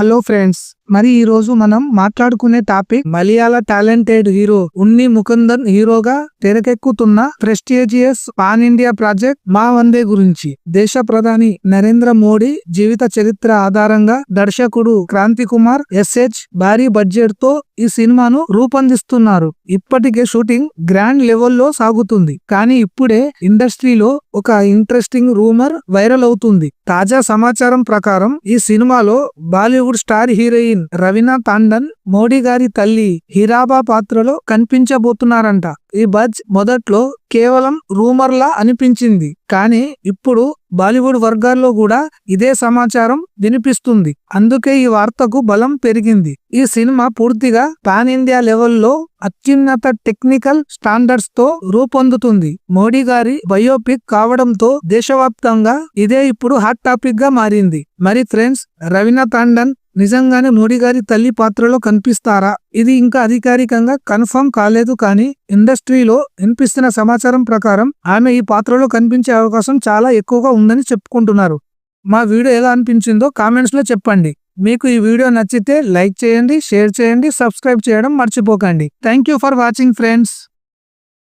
Hello friends మరి ఈ రోజు మనం మాట్లాడుకునే topic Malayala talented hero Unni Mukundan హీరోగా తెరకెక్కుతున్న ప్రెస్టీజియస్ పాన్ ఇండియా ప్రాజెక్ట్ మా వందే గురించి. దేశ ప్రధాని నరేంద్ర మోడీ జీవిత చరిత్ర ఆధారంగా దర్శకుడు క్రాంతి కుమార్ ఎస్హెచ్ భారీ బడ్జెట్తో ఈ సినిమాను రూపొందిస్తున్నారు. ఇప్పటికే షూటింగ్ గ్రాండ్ లెవెల్లో సాగుతుంది. కానీ ఇప్పుడే ఇండస్ట్రీలో ఒక ఇంట్రెస్టింగ్ రూమర్ వైరల్ అవుతుంది. తాజా సమాచారం ప్రకారం ఈ సినిమాలో Bollywood star heroine Raveena Tandon Modi గారి తల్లి హిరాబా పాత్రలో కనిపించబోతున్నారంట. ఈ బజ్ మొదట్లో కేవలం రూమర్లా అనిపించింది. కానీ ఇప్పుడు బాలీవుడ్ వర్గాల్లో కూడా ఇదే సమాచారం వినిపిస్తుంది. అందుకే ఈ వార్తకు బలం పెరిగింది. ఈ సినిమా పూర్తిగా పాన్ ఇండియా లెవెల్లో అత్యున్నత టెక్నికల్ స్టాండర్డ్స్తో రూపొందుతుంది. మోడీ గారి బయోపిక్ కావడంతో దేశవ్యాప్తంగా ఇదే ఇప్పుడు హాట్ టాపిక్గా మారింది. మరి ఫ్రెండ్స్ రవీనా తాండన్ నిజంగానే మోడీ గారి తల్లి పాత్రలో కనిపిస్తారా? ఇది ఇంకా అధికారికంగా కన్ఫర్మ్ కాలేదు కానీ ఇండస్ట్రీలో వినిపిస్తున్న సమాచారం ప్రకారం ఆమె ఈ పాత్రలో కనిపించే అవకాశం చాలా ఎక్కువగా ఉందని చెప్పుకుంటున్నారు. మా వీడియో ఎలా అనిపించిందో కామెంట్స్లో చెప్పండి. మీకు ఈ వీడియో నచ్చితే లైక్ చేయండి షేర్ చేయండి సబ్స్క్రైబ్ చేయడం మర్చిపోకండి. Thank for watching friends.